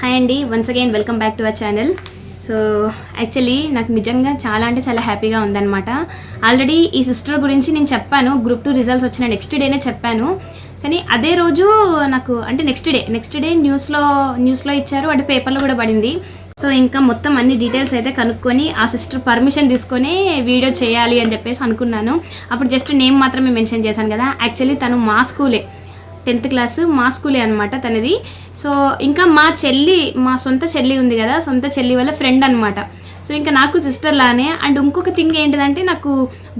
Hi అండి once again welcome back to our channel so actually నాకు నిజంగా చాలా అంటే చాలా హ్యాపీగా ఉందన్నమాట. ఆల్రెడీ ఈ సిస్టర్ గురించి నేను చెప్పాను గ్రూప్ టూ రిజల్ట్స్ వచ్చిన నెక్స్ట్ డేనే చెప్పాను. కానీ అదే రోజు నాకు అంటే నెక్స్ట్ డే నెక్స్ట్ డే న్యూస్లో న్యూస్లో ఇచ్చారు అటు పేపర్లో కూడా పడింది. సో ఇంకా మొత్తం అన్ని డీటెయిల్స్ అయితే కనుక్కొని ఆ సిస్టర్ పర్మిషన్ తీసుకొని వీడియో చేయాలి అని చెప్పేసి అనుకున్నాను. అప్పుడు జస్ట్ నేమ్ మాత్రమే మెన్షన్ చేశాను కదా. యాక్చువల్లీ తను మా స్కూలే టెన్త్ క్లాస్ మా స్కూలే అనమాట తనది. సో ఇంకా మా చెల్లి మా సొంత చెల్లి ఉంది కదా సొంత చెల్లి వాళ్ళ ఫ్రెండ్ అనమాట సో ఇంకా నాకు సిస్టర్ లానే. అండ్ ఇంకొక థింగ్ ఏంటిదంటే నాకు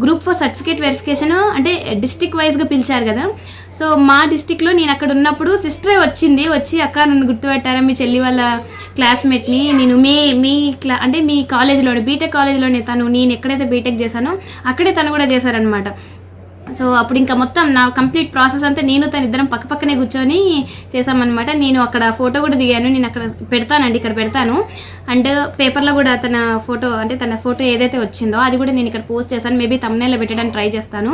గ్రూప్ ఫర్ సర్టిఫికేట్ వెరిఫికేషన్ అంటే డిస్టిక్ వైజ్గా పిలిచారు కదా. సో మా డిస్టిక్లో నేను అక్కడ ఉన్నప్పుడు సిస్టరే వచ్చింది వచ్చి అక్క నన్ను గుర్తుపెట్టారా మీ చెల్లి వాళ్ళ క్లాస్మేట్ని నేను మీ మీ క్లా అంటే మీ కాలేజ్లోనే బీటెక్ కాలేజీలోనే తను నేను ఎక్కడైతే బీటెక్ చేశానో అక్కడే తను కూడా చేశారనమాట సో అప్పుడు ఇంకా మొత్తం నా కంప్లీట్ ప్రాసెస్ అంతా నేను తను ఇద్దరం పక్క పక్కనే కూర్చొని చేసామన్నమాట నేను అక్కడ ఫోటో కూడా దిగాను. నేను అక్కడ పెడతానండి ఇక్కడ పెడతాను. అండ్ పేపర్లో కూడా తన ఫోటో అంటే తన ఫోటో ఏదైతే వచ్చిందో అది కూడా నేను ఇక్కడ పోస్ట్ చేశాను. మేబీ తమ్నేలో పెట్టడానికి ట్రై చేస్తాను.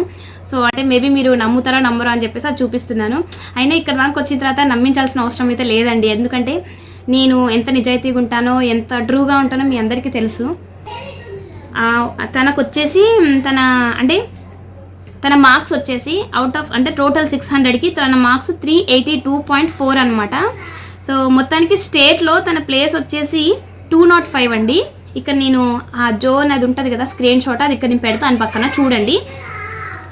సో అంటే మేబీ మీరు నమ్ముతారా నమ్మరా అని చెప్పేసి అది చూపిస్తున్నాను. అయినా ఇక్కడ దానికి వచ్చిన తర్వాత నమ్మించాల్సిన అవసరం అయితే లేదండి. ఎందుకంటే నేను ఎంత నిజాయితీగా ఉంటానో ఎంత డ్రూగా ఉంటానో మీ అందరికీ తెలుసు. తనకు వచ్చేసి తన అంటే తన మార్క్స్ వచ్చేసి అవుట్ ఆఫ్ అంటే టోటల్ సిక్స్ హండ్రెడ్కి తన marks three eighty two point four అనమాట సో మొత్తానికి స్టేట్లో తన ప్లేస్ వచ్చేసి టూ నాట్ ఫైవ్ అండి. ఇక్కడ నేను ఆ జోన్ అది ఉంటుంది కదా స్క్రీన్ షాట్ అది ఇక్కడ నేను పెడతాను పక్కన చూడండి.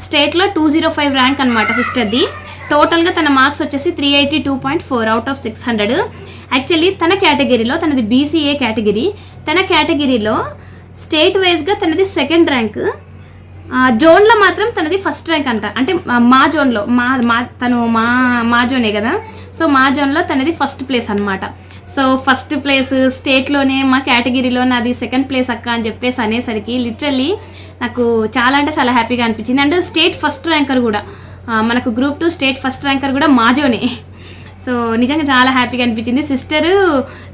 స్టేట్లో టూ జీరో ఫైవ్ ర్యాంక్ అనమాట సిస్టర్ది టోటల్గా తన మార్క్స్ వచ్చేసి three eighty two point four out of six hundred actually తన కేటగిరీలో తనది బీసీఏ కేటగిరీ తన కేటగిరీలో స్టేట్ వైజ్గా తనది సెకండ్ ర్యాంక్ జోన్లో మాత్రం తనది ఫస్ట్ ర్యాంక్ అంట. అంటే మా- జోన్లో మా మా తను మా మా జోనే కదా? సో మా జోన్లో తనది ఫస్ట్ ప్లేస్ అనమాట సో ఫస్ట్ ప్లేస్ స్టేట్లోనే మా కేటగిరీలో నాది సెకండ్ ప్లేస్ అక్క అని చెప్పేసి అనేసరికి లిటరల్లీ నాకు చాలా అంటే చాలా హ్యాపీగా అనిపించింది. అండ్ స్టేట్ ఫస్ట్ ర్యాంకర్ కూడా మనకు group two state first ranker కూడా మా జోనే. సో నిజంగా చాలా హ్యాపీగా అనిపించింది. సిస్టర్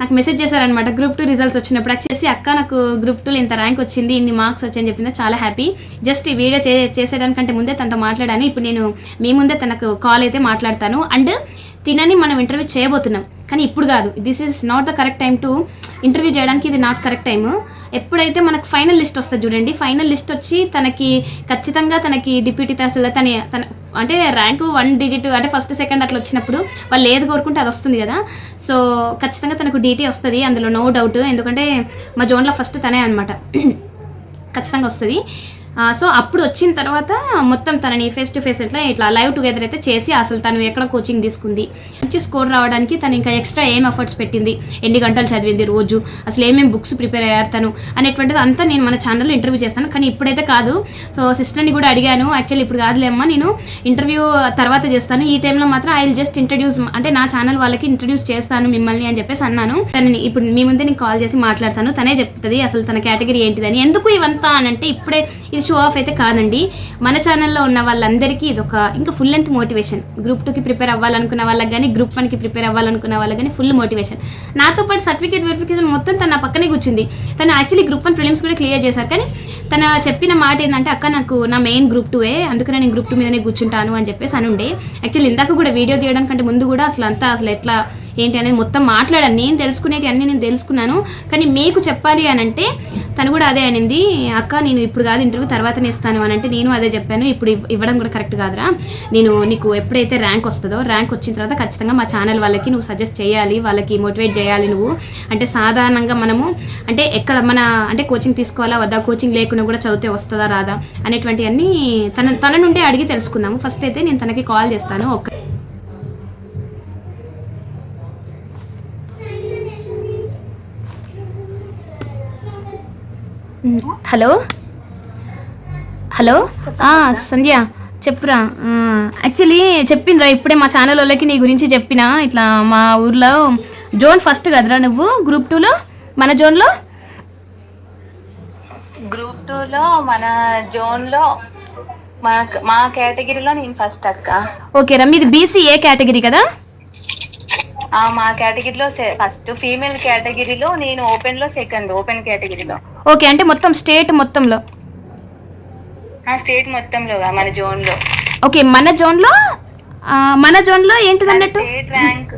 నాకు మెసేజ్ చేశారనమాట గ్రూప్ టూ రిజల్ట్స్ వచ్చినప్పుడు వచ్చేసి అక్క నాకు గ్రూప్ టూలో ఇంత ర్యాంక్ వచ్చింది ఇన్ని మార్క్స్ వచ్చాయని చెప్పింది. చాలా హ్యాపీ. జస్ట్ ఈ వీడియో చే చేసేదానికంటే ముందే తనతో మాట్లాడాను. ఇప్పుడు నేను మీ ముందే తనకు కాల్ అయితే మాట్లాడతాను. అండ్ తినని మనం ఇంటర్వ్యూ చేయబోతున్నాం. కానీ ఇప్పుడు కాదు. This is not the correct time to interview చేయడానికి ఇది నాట్ కరెక్ట్ టైం ఎప్పుడైతే మనకు ఫైనల్ లిస్ట్ వస్తుంది చూడండి ఫైనల్ లిస్ట్ వచ్చి తనకి ఖచ్చితంగా తనకి డిప్యూటీ తహసీల్దార్ తన తన అంటే ర్యాంకు వన్ డిజిట్ అంటే ఫస్ట్ సెకండ్ అట్లా వచ్చినప్పుడు వాళ్ళు ఏది కోరుకుంటే అది వస్తుంది కదా. సో ఖచ్చితంగా తనకు డీటీ వస్తుంది అందులో నో డౌట్ ఎందుకంటే మా జోన్లో ఫస్ట్ తనే అనమాట ఖచ్చితంగా వస్తుంది. సో అప్పుడు వచ్చిన తర్వాత మొత్తం తనని ఫేస్ టు ఫేస్ ఇట్లా ఇట్లా లైవ్ టుగెదర్ అయితే చేసి అసలు తను ఎక్కడ కోచింగ్ తీసుకుంది. మంచి స్కోర్ రావడానికి తను ఇంకా ఎక్స్ట్రా ఏం ఎఫర్ట్స్ పెట్టింది? ఎన్ని గంటలు చదివింది రోజు? అసలు ఏమేమి బుక్స్ ప్రిపేర్ అయ్యారు తను? అనేటువంటిది అంతా నేను మన ఛానల్లో ఇంటర్వ్యూ చేస్తాను. కానీ ఇప్పుడైతే కాదు. సో సిస్టర్ని కూడా అడిగాను. యాక్చువల్లీ ఇప్పుడు కాదులేమ్మా నేను ఇంటర్వ్యూ తర్వాత చేస్తాను. ఈ టైంలో మాత్రం ఐ విల్ జస్ట్ ఇంట్రడ్యూస్ అంటే నా ఛానల్ వాళ్ళకి ఇంట్రడ్యూస్ చేస్తాను మిమ్మల్ని అని చెప్పేసి అన్నాను. తనని ఇప్పుడు మీ ముందే నేను కాల్ చేసి మాట్లాడతాను. తనే చెప్తుంది అసలు తన కేటగిరీ ఏంటిదని. ఎందుకు ఇవంతా అని అంటే ఇప్పుడే ఇది షో ఆఫ్ అయితే కాదండి. మన ఛానల్లో ఉన్న వాళ్ళందరికీ ఇది ఒక ఇంకా ఫుల్ లెంత్ మోటివేషన్ గ్రూప్ టూకి ప్రిపేర్ అవ్వాలనుకున్న వాళ్ళకి కానీ గ్రూప్ వన్కి ప్రిపేర్ అవ్వాలనుకున్న వాళ్ళకి కానీ ఫుల్ మోటివేషన్ నాతో పాటు సర్టిఫికేట్ వెరిఫికేషన్ మొత్తం తన పక్కనే కూర్చుంది. తను యాక్చువల్లీ గ్రూప్ వన్ ప్రిలిమ్స్ కూడా క్లియర్ చేశారు. కానీ తన చెప్పిన మాట ఏంటంటే అక్క నాకు నా మెయిన్ గ్రూప్ టూవే అందుకనే నేను గ్రూప్ టూ మీదనే కూర్చుంటాను అని చెప్పేసి అని ఉండే యాక్చువల్లీ ఇందాక కూడా వీడియో తీయడం కంటే ముందు కూడా అసలు అంతా అసలు ఎట్లా ఏంటి అనేది మొత్తం మాట్లాడాను. నేను తెలుసుకునేటి అన్నీ నేను తెలుసుకున్నాను. కానీ మీకు చెప్పాలి అని అంటే తను కూడా అదే అనింది అక్క నేను ఇప్పుడు కాదు ఇంటర్వ్యూ తర్వాతనే ఇస్తాను అని అంటే నేను అదే చెప్పాను ఇప్పుడు ఇవ్వడం కూడా కరెక్ట్ కాదురా. నేను నీకు ఎప్పుడైతే ర్యాంక్ వస్తుందో ర్యాంక్ వచ్చిన తర్వాత ఖచ్చితంగా మా ఛానల్ వాళ్ళకి నువ్వు సజెస్ట్ చేయాలి వాళ్ళకి మోటివేట్ చేయాలి నువ్వు. అంటే సాధారణంగా మనము అంటే ఎక్కడ మన అంటే కోచింగ్ తీసుకోవాలా వద్దా కోచింగ్ లేకుండా కూడా చదివితే వస్తుందా రాదా అనేటువంటివన్నీ తన తన నుండే అడిగి తెలుసుకుందాము. ఫస్ట్ అయితే నేను తనకి కాల్ చేస్తాను ఒక హలో? హలో? సంధ్య చెప్పురా. యాక్చువల్లీ చెప్పిండ్రా ఇప్పుడే మా ఛానల్ వాళ్ళకి నీ గురించి చెప్పిన. ఇట్లా మా ఊర్లో జోన్ ఫస్ట్ కదరా నువ్వు? గ్రూప్ టూలో మన జోన్లో గ్రూప్ టూ లో మన జోన్లో మా మా కేటగిరీలో నేను ఫస్ట్ అక్క. ఓకేరా మీది బీసీ ఏ కేటగిరీ కదా? ఆ మా కేటగిరీలో ఫస్ట్ ఫీమేల్ కేటగిరీలో నేను ఓపెన్లో సెకండ్ ఓపెన్ కేటగిరీలో. ఓకే అంటే మొత్తం స్టేట్ మొత్తంలో? ఆ స్టేట్ మొత్తంలో మన జోన్లో ఓకే మన జోన్లో? ఆ, మన జోన్లో ఏంటిది అన్నట్టు? State rank.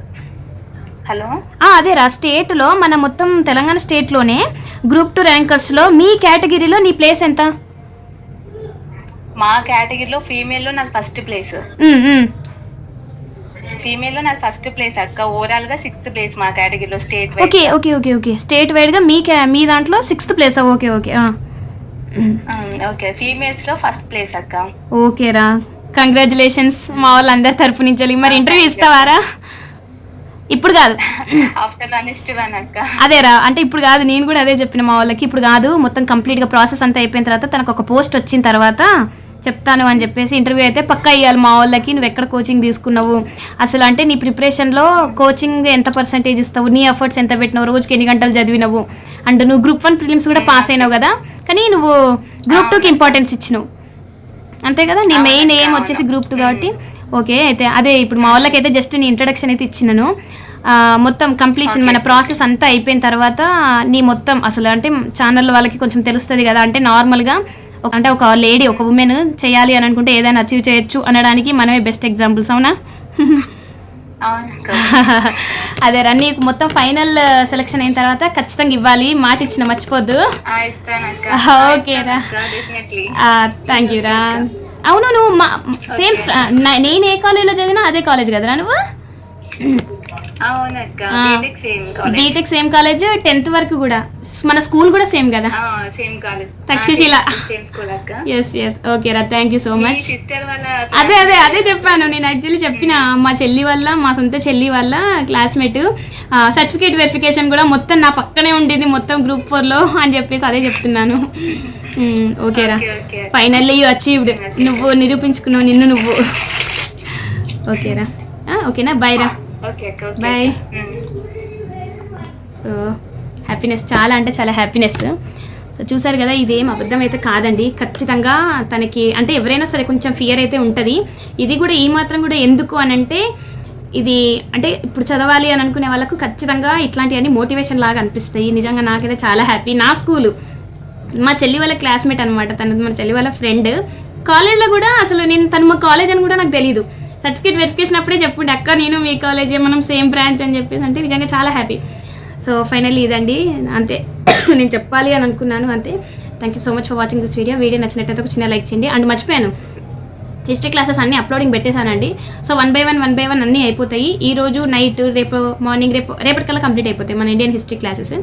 హలో? ఆ, అదేరా స్టేట్లో మన మొత్తం తెలంగాణ స్టేట్లోనే గ్రూప్ టూ ర్యాంకర్స్లో మీ కేటగిరీలో నీ ప్లేస్ ఎంత? మా కేటగిరీలో ఫీమేల్లో నాకు ఫస్ట్ ప్లేస్. ఫీమేల్లో నాకు ఫస్ట్ ప్లేస్ అక్క. ఓవరాల్గా సిక్స్త్ ప్లేస్ మా కేటగిరీలో state wise okay okay okay okay. State వైడ్గా మీ కే మీ దాంట్లో sixth place okay okay. Okay. ఫీమేల్స్లో first place అక్క ఓకేరా కంగ్రాచులేషన్స్ మా వాళ్ళందరి తరపు నుంచి. మరి ఇంటర్వ్యూ ఇస్తావారా? ఇప్పుడు కాదు. అక్క. అదేరా అంటే ఇప్పుడు కాదు నేను కూడా అదే చెప్పిన మా వాళ్ళకి. ఇప్పుడు కాదు మొత్తం కంప్లీట్గా ప్రాసెస్ అంతా అయిపోయిన తర్వాత తనకు ఒక పోస్ట్ వచ్చిన తర్వాత చెప్తాను అని చెప్పేసి ఇంటర్వ్యూ అయితే పక్కా ఇవ్వాలి మా వాళ్ళకి. నువ్వు ఎక్కడ కోచింగ్ తీసుకున్నావు? అసలు అంటే నీ ప్రిపరేషన్లో కోచింగ్ ఎంత పర్సెంటేజ్ ఇస్తావు? నీ ఎఫర్ట్స్ ఎంత పెట్టినావు? రోజుకి ఎన్ని గంటలు చదివినావు? అండ్ నువ్వు గ్రూప్ వన్ ప్రిలిమ్స్ కూడా పాస్ అయినావు కదా? కానీ నువ్వు గ్రూప్ టూకి ఇంపార్టెన్స్ ఇచ్చినావు. అంతే కదా? నీ మెయిన్ ఏం వచ్చేసి గ్రూప్ టూ కాబట్టి. ఓకే అయితే అదే ఇప్పుడు మా వాళ్ళకైతే జస్ట్ నీ ఇంట్రడక్షన్ అయితే ఇచ్చినాను. మొత్తం కంప్లీషన్ మన ప్రాసెస్ అంతా అయిపోయిన తర్వాత నీ మొత్తం అసలు అంటే ఛానల్ వాళ్ళకి కొంచెం తెలుస్తుంది కదా? అంటే నార్మల్గా అంటే ఒక లేడీ ఒక ఉమెన్ చేయాలి అని అనుకుంటే ఏదైనా అచీవ్ చేయొచ్చు అనడానికి మనమే బెస్ట్ ఎగ్జాంపుల్స్ అవునా? అదే రా నీకు మొత్తం ఫైనల్ సెలెక్షన్ అయిన తర్వాత ఖచ్చితంగా ఇవ్వాలి. మాట ఇచ్చిన మర్చిపోద్దు. ఆ, ఇస్తానక్క ఓకే రా. డెఫినెట్లీ థ్యాంక్ యూ రా. అవును నువ్వు మా సేమ్ నేను ఏ కాలేజ్లో చదివినా అదే కాలేజ్ కదరా నువ్వు. బీటెక్ సేమ్ కాలేజ్ టెన్త్ వరకు కూడా. మన స్కూల్ కూడా సేమ్ కదా? Same college Takshashila. Yes yes okay రా థ్యాంక్ యూ సో మచ్ అదే అదే అదే చెప్పాను. నేను యాక్చువల్లీ చెప్పిన మా చెల్లి వల్ల మా సొంత చెల్లి వల్ల క్లాస్మేట్ సర్టిఫికేట్ వెరిఫికేషన్ కూడా మొత్తం నా పక్కనే ఉండింది మొత్తం గ్రూప్ ఫోర్లో అని చెప్పేసి అదే చెప్తున్నాను. ఓకేరా okay okay finally you achieved నువ్వు నిరూపించుకున్నావు నిన్ను నువ్వు. ఓకేరా ఓకేనా బాయ్ రా బాయ్. సో హ్యాపీనెస్ చాలా అంటే చాలా హ్యాపీనెస్ సో చూసారు కదా ఇదేం అబద్ధం అయితే కాదండి. ఖచ్చితంగా తనకి అంటే ఎవరైనా సరే కొంచెం ఫియర్ అయితే ఉంటుంది. ఇది కూడా ఈ మాత్రం కూడా ఎందుకు అని అంటే ఇది అంటే ఇప్పుడు చదవాలి అని అనుకునే వాళ్ళకు ఖచ్చితంగా ఇట్లాంటివన్నీ మోటివేషన్ లాగా అనిపిస్తాయి. నిజంగా నాకైతే చాలా హ్యాపీ నా స్కూలు మా చెల్లి వాళ్ళ క్లాస్మేట్ అనమాట తను మా చెల్లి వాళ్ళ ఫ్రెండ్ కాలేజ్లో కూడా అసలు నేను తను మా కాలేజ్ అని కూడా నాకు తెలియదు సర్టిఫికేట్ వెరిఫికేషన్ అప్పుడే చెప్పండి అక్క నేను మీ కాలేజే మనం సేమ్ బ్రాంచ్ అని చెప్పేసి అంటే నిజంగా చాలా హ్యాపీ. సో ఫైనల్లీ ఇదండి. అంతే నేను చెప్పాలి అని అనుకున్నాను అంతే. Thank you so much for watching this video video నచ్చినట్టయితే ఒక చిన్న లైక్ చేయండి. అండ్ మర్చిపోయాను హిస్టరీ క్లాసెస్ అన్ని అప్లోడింగ్ పెట్టేశానండి. So one by one one by one అన్నీ అయిపోతాయి. ఈ రోజు నైట్ రేపు మార్నింగ్ రేపు రేపటికల్లా కంప్లీట్ అయిపోతాయి మన Indian history classes.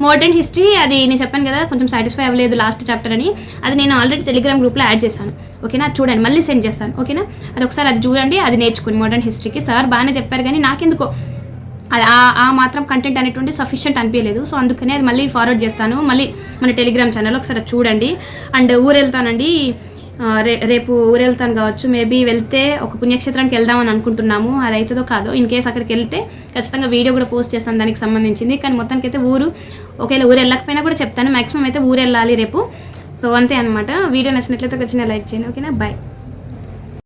Modern history అది నేను చెప్పాను కదా కొంచెం సాటిస్ఫై అవ్వలేదు లాస్ట్ చాప్టర్ అని. అది నేను ఆల్రెడీ టెలిగ్రామ్ గ్రూప్లో యాడ్ చేశాను. ఓకేనా? చూడండి మళ్ళీ సెండ్ చేస్తాను. ఓకేనా? అది ఒకసారి అది చూడండి అది నేర్చుకుని మోడర్న్ హిస్టరీకి. సార్ బాగానే చెప్పారు కానీ నాకెందుకో? అది ఆ ఆ మాత్రం కంటెంట్ అనేటువంటి సఫిషియంట్ అనిపించలేదు. సో అందుకనే అది మళ్ళీ ఫార్వర్డ్ చేస్తాను. మళ్ళీ మన టెలిగ్రామ్ ఛానల్ ఒకసారి అది చూడండి. అండ్ ఊరు వెళ్తానండి రే రేపు ఊరెళ్తాను వెళ్తాను కావచ్చు. మేబీ వెళ్తే ఒక పుణ్యక్షేత్రానికి వెళ్దామని అనుకుంటున్నాము. అది అవుతుందో కాదో. ఇన్ కేస్ అక్కడికి వెళ్తే ఖచ్చితంగా వీడియో కూడా పోస్ట్ చేస్తాను దానికి సంబంధించింది. కానీ మొత్తానికి అయితే ఊరు ఒకవేళ ఊరు వెళ్ళకపోయినా కూడా చెప్తాను. మ్యాక్సిమం అయితే ఊరు వెళ్ళాలి రేపు. సో అంతే అనమాట వీడియో నచ్చినట్లయితే ఒక చిన్న లైక్ చేయండి. ఓకేనా? బాయ్.